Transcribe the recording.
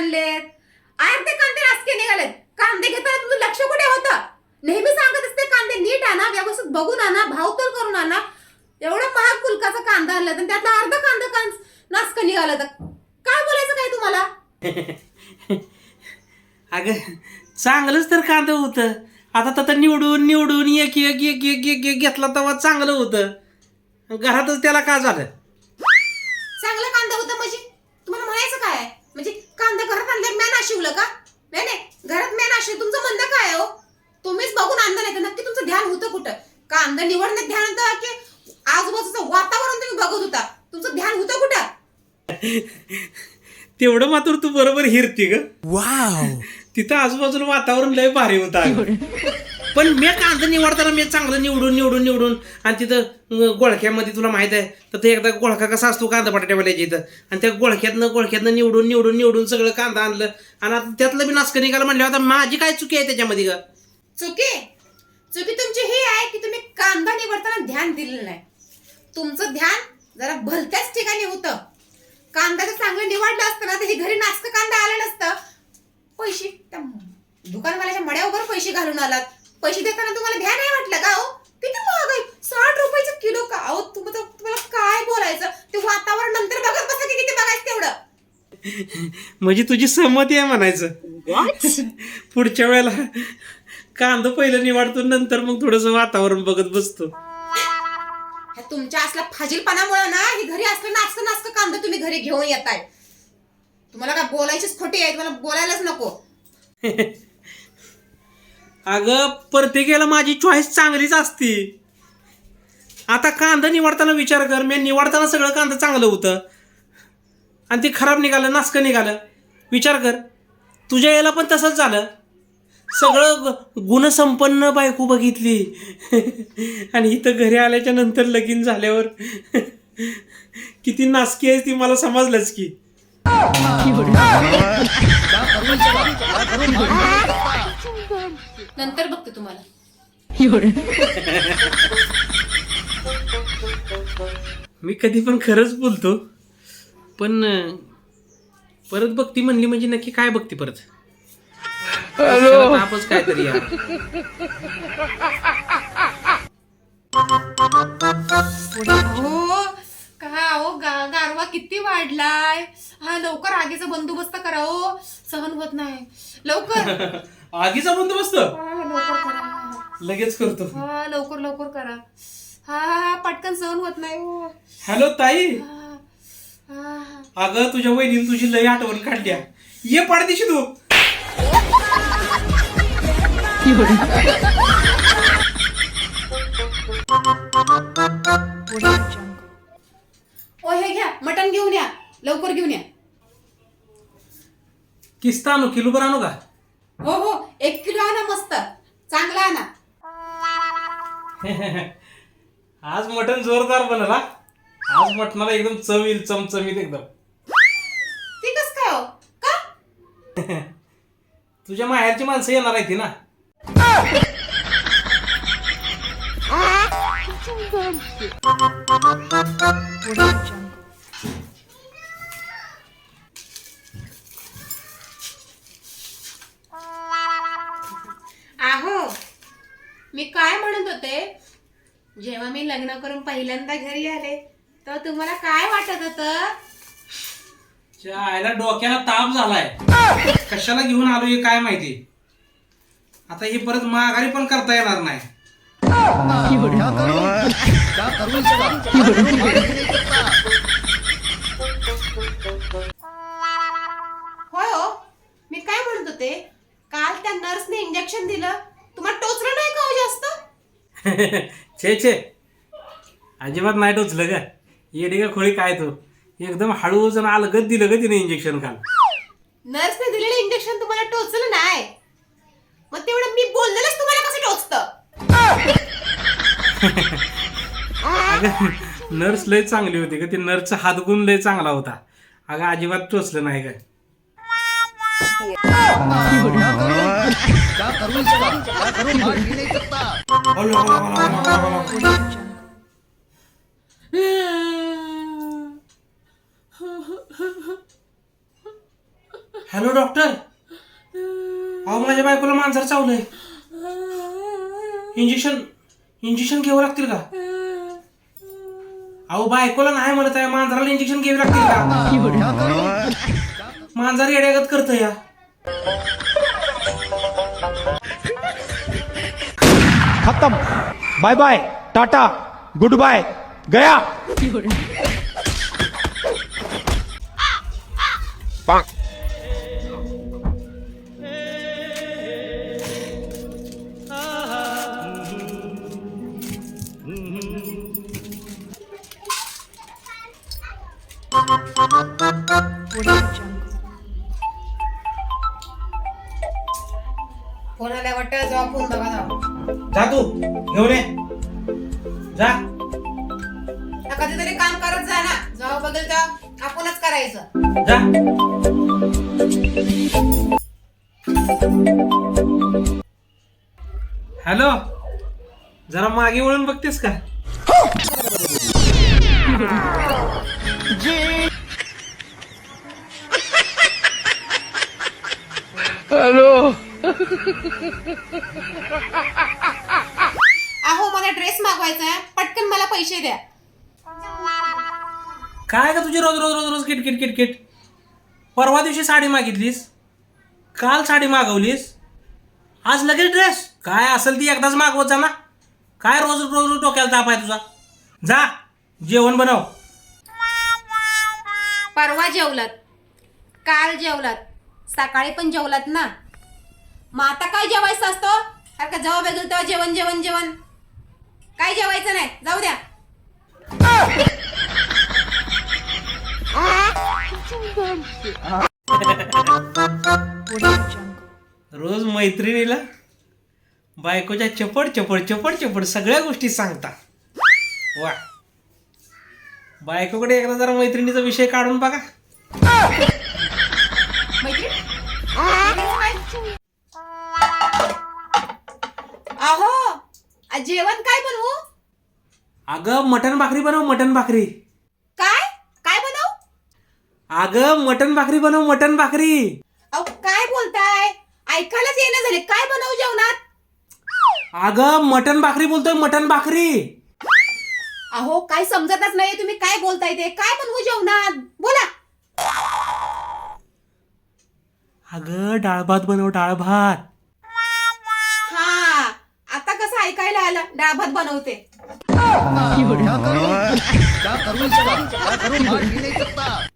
आणलेत अर्धे कांदे नासके निघालेत. कांदे घेताना तुझं लक्ष कुठे होतं? नेहमी सांगत असते कांदे नीट आणा व्यवस्थित बघून आणा भावतोल करून आणा. एवढा महाग कुलकाचा कांदा आणला तर त्यातला अर्धा कांदा कांस नासकं निघालं तर? काय बोलायचं काय तुम्हाला? अगं चांगलंच तर कांदा होतं. आता तर निवडून निवडून एक एक एक एक एक एक घेतला तेव्हा चांगलं होतं. घरातच त्याला का झालं? चांगला कांदा होता म्हणजे तुम्हाला म्हणायचं काय आहे? म्हणजे कांदा घरात आशिवलं का? नाही नाही. घरात मॅन आशिव तुमचं म्हणणं काय आहे हो? तुम्हीच बघून आणलं नाही तर नक्की तुमचं ध्यान होतं कुठं? कांदा निवडण्यात ध्यान होतं की आजूबाजूचं वातावरण तुम्ही बघत होता? तुमचं ध्यान होतं कुठं? तेवढं मात्र तू बरोबर हिरती ग. वाव तिथं आजूबाजूला वातावरण लय भारी होतं. पण मी कांदा निवडताना मी चांगलं निवडून निवडून निवडून आणि तिथं गोळख्यामध्ये तुला माहीत आहे तर ते एकदा गोळखा कसा असतो कांदा बटाट्यावाल्या इथं. आणि त्या गोळख्यातनं गोळख्यातनं निवडून निवडून निवडून सगळं कांदा आणलं. आणि आता त्यातलं बी नाचकं निघालं म्हणलं आता माझी काय चुकी आहे त्याच्यामध्ये ग? चुकी? चुकी तुमची ही आहे की तुम्ही कांदा निवडताना ध्यान दिलेलं नाही. तुमचं ध्यान जरा भलत्याच ठिकाणी होतं. कांदा जर चांगलं निवडलं असतं ना तर घरी नाचतं कांदा आलं नसतं. पैसे त्या दुकानवाल्याच्या मड्यावर पैसे घालून आलात. पैसे देताना तुम्हाला ध्यान नाही वाटलं का हो? किती महाग आहे साठ रुपयाचं किलो का? अहो तुम्हाला तुम्हाला काय बोलायचं? ते वातावरण नंतर बघत बसा की किती बघायचं तेवढं म्हणजे तुझी सहमती आहे म्हणायचं. पुढच्या वेळेला कांदा पहिलं निवडतो नंतर मग थोडस वातावरण बघत बसतो. तुमच्या असल्या फाजीलपणामुळे ना ही घरी असलं नाचतं नाचतं कांदा तुम्ही घरी घेऊन येताय. तुम्हाला काय बोलायचीच खोटी आहे? तुम्हाला बोलायलाच नको. अगं प्रत्येकाला माझी चॉईस चांगलीच असती. आता कांदा निवडताना विचार कर मी निवडताना सगळं कांदा चांगलं होतं. आणि ते खराब निघालं नासकं निघालं. विचार कर तुझ्या याला पण तसंच झालं. सगळं ग- गुणसंपन्न बायको बघितली. आणि इथं घरी आल्याच्यानंतर लगीन झाल्यावर. किती नासकी आहे ती मला समजलंच की. नंतर बघते तुम्हाला. मी कधी पण खरंच बोलतो पण परत बघती म्हणली म्हणजे नक्की काय बघती परत? तापच काय तरी यार. हो का हो गा- किती वाढलाय? हा लवकर आगीचा बंदोबस्त करा हो. सहन होत नाही. लवकर. आगीचा बंदोबस्त? हा, लवकर करा. लगेच करतो. हा लवकर लवकर करा. हा हा हा, पटकन सहन होत नाही हो. हॅलो ताई. हा, हा, हा. अगं तुझ्या वहिनीने तुझी लई आठवण काढल्या. ये पाडदिशी तू. मटण घेऊन या लवकर घेऊन या. किस्ता आणू किलो आणू का? हो हो एक किलो आणा मस्त चांगला आणा. आज मटण जोरदार बनला. आज मटणाला एकदम चव येईल चमचमीत एकदम. ते कस काय हो? का? तुझ्या माहेरची माणसं येणार आहे ती ना मी काय म्हणत होते जेव्हा मी लग्न करून पहिल्यांदा घरी आले तर तुम्हाला काय वाटत होतं? त्या आईला डोक्याला ताप झालाय. कशाला घेऊन आलो हे काय माहिती? आता हे परत माघारी पण करता येणार नाही. होय हो मी काय म्हणत होते काल त्या नर्सने इंजेक्शन दिलं तुम्हाला टोचलं नाही का हो जास्त छे छे. अजिबात नाही टोचलं ग. येडी का खोळी काय तो? एकदम हळूच आणि अलगत दिलं ग तिने इंजेक्शन काल नर्सने दिलेलं इंजेक्शन तुम्हाला टोचलं नाही. मग तेवढं मी बोललेलंच तुम्हाला कसं टोचतं? नर्स लय चांगली होती का ती नर्सचा हातगुण लय चांगला होता. अगं अजिबात टोचलं नाही का हॅलो डॉक्टर. अहो माझ्या बायकोला मांजर चावलंय. इंजेक्शन इंजेक्शन घ्यावं लागतील का? अहो बायकोला नाही म्हणत आहे मांजराला इंजेक्शन घ्यावी लागतील का? मांजर येड्यागत करत या. खत्म. Bye bye tata good bye गया जा तू. घेऊन ये. जा. कधीतरी काम करत जा ना. जेव्हा बघेल तेव्हा आपणच करायचं. जा. हॅलो. जरा मागे वळून बघतेस का? अहो आहे. पटकन मला पैसे द्या. काय का तुझी रोज रोज रोज रोज किटकिट किटकिट परवा दिवशी साडी मागितलीस. काल साडी मागवलीस. आज लगेच ड्रेस काय असेल ती एकदाच मागवत जा ना. काय रोज रोज रोज डोक्याला ताप आहे तुझा? जा जेवण बनव. परवा जेवलात. काल जेवलात. सकाळी पण जेवलात ना. मग आता काय जेवायचं असतं? कारण का जेव्हा बघेल तेव्हा जेवण जेवण जेवण. काय जेवायचं नाही. जाऊ द्या. रोज मैत्रिणीला बायकोच्या चपड चपड चपड चपड सगळ्या गोष्टी सांगता. वा. बायकोकडे एकदा जरा मैत्रिणीचा विषय काढून बघा? अहो जेवण काय बनवू? अगं मटन भाकरी बनव मटन भाकरी. काय? काय बनवू? अगं मटन भाकरी बनव मटन भाकरी. अहो काय बोलताय? ऐकायलाच येणं झाले. काय बनवू जेवणात? अगं मटन भाकरी बोलतोय मटन भाकरी. अहो काय समजतच नाही तुम्ही काय बोलताय ते. काय बनवू जेवणात? बोला. अगं डाळ भात बनव डाळ भात. ऐकायला आलं डाळ भात बनवते. क्या करूं क्या करूं इसका क्या करूं भाग ही नहीं सकता